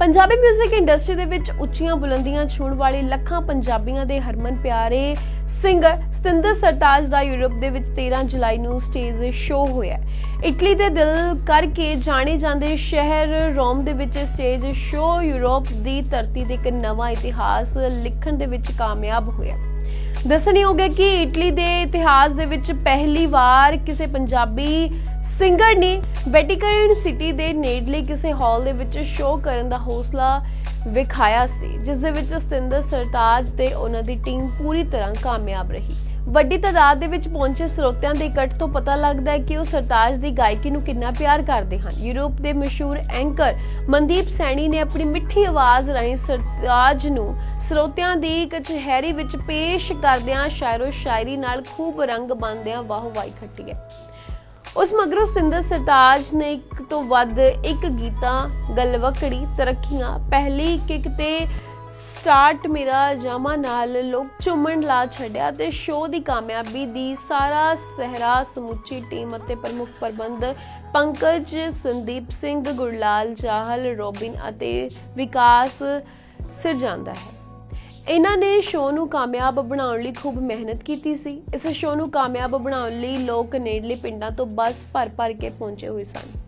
Punjabi 뮤직 industry ਦੇ ਵਿੱਚ ਉੱਚੀਆਂ ਬੁਲੰਦੀਆਂ ਛੂਹਣ ਵਾਲੇ ਲੱਖਾਂ ਪੰਜਾਬੀਆਂ ਦੇ ਹਰਮਨ ਪਿਆਰੇ ਸਿੰਗਰ ਸਤਿੰਦਰ ਸਰਤਾਜ ਦਾ ਯੂਰਪ ਦੇ ਵਿੱਚ 13 ਜੁਲਾਈ ਨੂੰ ਸਟੇਜ ਸ਼ੋਅ ਹੋਇਆ ਇਟਲੀ ਦੇ ਦਿਲ ਕਰਕੇ ਜਾਣੇ ਜਾਂਦੇ ਸ਼ਹਿਰ ਰੋਮ ਦੇ ਵਿੱਚ ਸਟੇਜ ਸ਼ੋਅ ਯੂਰਪ ਦੀ ਧਰਤੀ ਦੇ ਇੱਕ ਨਵਾਂ ਇਤਿਹਾਸ ਲਿਖਣ ਦੇ ਵਿੱਚ ਕਾਮਯਾਬ ਹੋਇਆ ਦੱਸਣਯੋਗ ਹੈ ਕਿ ਇਟਲੀ ਦੇ ਇਤਿਹਾਸ ਦੇ ਵਿੱਚ ਪਹਿਲੀ ਵਾਰ ਕਿਸੇ ਪੰਜਾਬੀ ਸਿੰਗਰ ਨੇ ਵੈਟੀਕਨ ਸਿਟੀ ਦੇ ਨੇੜਲੇ ਕਿਸੇ ਹਾਲ ਦੇ ਵਿੱਚ ਸ਼ੋਅ ਕਰਨ ਦਾ ਹੌਸਲਾ ਵਿਖਾਇਆ ਸੀ, ਜਿਸ ਦੇ ਵਿੱਚ ਸਤਿੰਦਰ ਸਰਤਾਜ ਤੇ ਉਹਨਾਂ ਦੀ ਟੀਮ ਪੂਰੀ ਤਰ੍ਹਾਂ ਕਾਮਯਾਬ ਰਹੀ। ਵੱਡੀ ਤਾਦਾਦ ਦੇ ਵਿੱਚ ਪਹੁੰਚੇ ਸਰੋਤਿਆਂ ਦੇ ਇਕੱਠ ਤੋਂ ਪਤਾ ਲੱਗਦਾ ਹੈ ਕਿ ਉਹ ਸਰਤਾਜ ਦੀ ਗਾਇਕੀ ਨੂੰ ਕਿੰਨਾ ਪਿਆਰ ਕਰਦੇ ਹਨ। ਯੂਰਪ ਦੇ ਮਸ਼ਹੂਰ ਐਂਕਰ ਮਨਦੀਪ ਸੈਣੀ ਨੇ ਆਪਣੀ ਮਿੱਠੀ ਆਵਾਜ਼ ਰਾਹੀਂ ਸਰਤਾਜ ਨੂੰ ਸਰੋਤਿਆਂ ਦੀ ਕਚਹਿਰੀ ਵਿੱਚ ਪੇਸ਼ ਕਰਦਿਆਂ ਸ਼ਾਇਰੋ ਸ਼ਾਇਰੀ ਨਾਲ ਖੂਬ ਰੰਗ ਬੰਨਦਿਆਂ ਵਾਹ ਵਾਹੀ ਖੱਟੀ ਹੈ। ਉਸ ਮਗਰੋਂ ਸਿੰਦਰ ਸਰਤਾਜ ਨੇ ਇੱਕ ਤੋਂ ਵੱਧ ਇੱਕ ਗੀਤਾਂ, ਗਲਵਕੜੀ, ਤਰੱਕੀਆਂ, ਪਹਿਲੀ ਕਿਕ ਤੇ ਸਟਾਰਟ ਮੇਰਾ ਜਾਮਾ ਨਾਲ ਲੋਕ ਚੁੰਮਣ ਲਾ ਛੱਡਿਆ ਤੇ ਸ਼ੋਅ ਦੀ ਕਾਮਯਾਬੀ ਦੀ ਸਾਰਾ ਸਹਿਰਾ ਸਮੁੱਚੀ ਟੀਮ ਅਤੇ ਪ੍ਰਮੁੱਖ ਪ੍ਰਬੰਧ ਪੰਕਜ ਸੰਦੀਪ ਸਿੰਘ, ਗੁਰਲਾਲ ਚਾਹਲ, ਰੋਬਿਨ ਅਤੇ ਵਿਕਾਸ ਸਿਰਜਾਂਦਾ ਹੈ। ਇਹਨਾਂ ਨੇ ਸ਼ੋਅ ਨੂੰ ਕਾਮਯਾਬ ਬਣਾਉਣ ਲਈ ਖੂਬ ਮਿਹਨਤ ਕੀਤੀ ਸੀ। ਇਸ ਸ਼ੋਅ ਨੂੰ ਕਾਮਯਾਬ ਬਣਾਉਣ ਲਈ ਲੋਕ ਨੇੜਲੇ ਪਿੰਡਾਂ ਤੋਂ ਬੱਸ ਭਰ ਭਰ ਕੇ ਪਹੁੰਚੇ ਹੋਏ ਸਨ।